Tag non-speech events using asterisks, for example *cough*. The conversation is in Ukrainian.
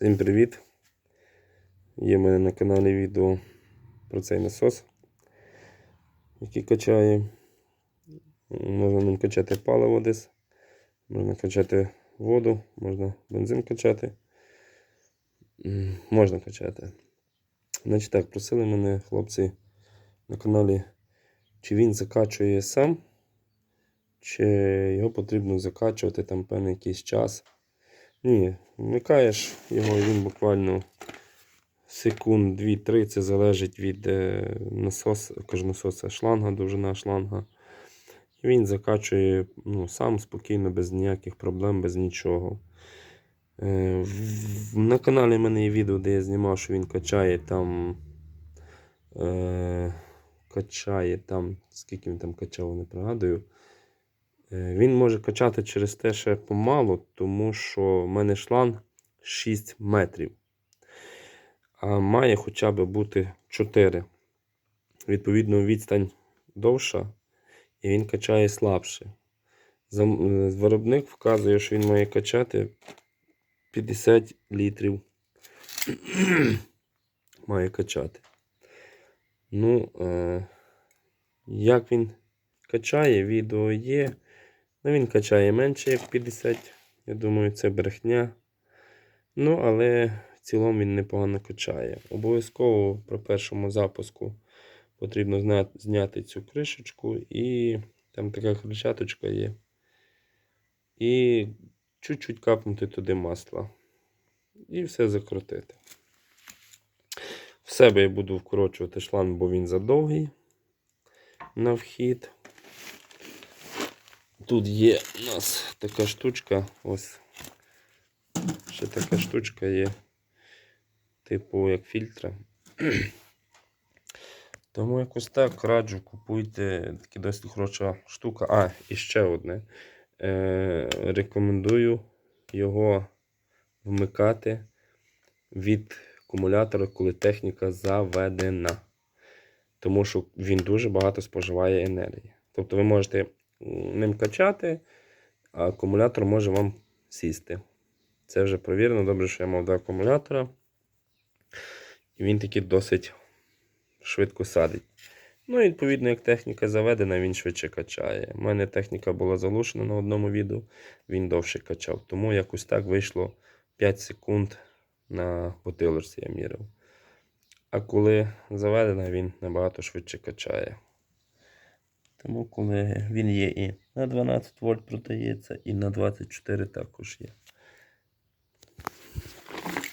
Всім привіт! Є в мене на каналі відео про цей насос, який качає. Можна ним качати паливо десь, можна качати воду, можна бензин качати. Можна качати. Значить так, просили мене хлопці на каналі, чи він закачує сам, чи його потрібно закачувати там певний якийсь час. Ні, вмикаєш його, він буквально секунд 2-3, це залежить від е, насос, кажу, насоса шланга, довжина шланга. І він закачує ну, сам спокійно, без ніяких проблем, без нічого. Е, на каналі в мене є відео, де я знімав, що він качає там. Е, качає там, скільки він там качав, не пригадую. Е, Він може качати через те ще помалу, тому що в мене шланг 6 метрів. А має хоча б бути 4. Відповідно, відстань довша, і він качає слабше. Е, Виробник вказує, що він має качати 50 літрів. *clears throat* має качати. Ну, е, як він качає, відео є. Ну, він качає менше, як 50. Я думаю, це брехня. Ну, але в цілому він непогано качає. Обов'язково при першому запуску потрібно зняти цю кришечку і там така кричаточка є. І чуть-чуть капнути туди масла. І все закрутити. В себе я буду вкорочувати шланг, бо він задовгий на вхід. Тут є у нас така штучка, ось ще така штучка є, типу як фільтра. *clears throat* Тому якось так раджу, купуйте такі досить хороша штука. А, і ще одне. Е, рекомендую його вмикати від акумулятора, коли техніка заведена. Тому що він дуже багато споживає енергії. Тобто ви можете ним качати, а акумулятор може вам сісти. Це вже провірено. Добре, що я мав два акумулятора. І він таки досить швидко садить. Ну, і відповідно, як техніка заведена, він швидше качає. У мене техніка була залушена на одному відео, він довше качав. Тому якось так вийшло 5 секунд на бутилочці я мірив. А коли заведена, він набагато швидше качає. Тому коли він є і на 12 вольт продається, і на 24 також є.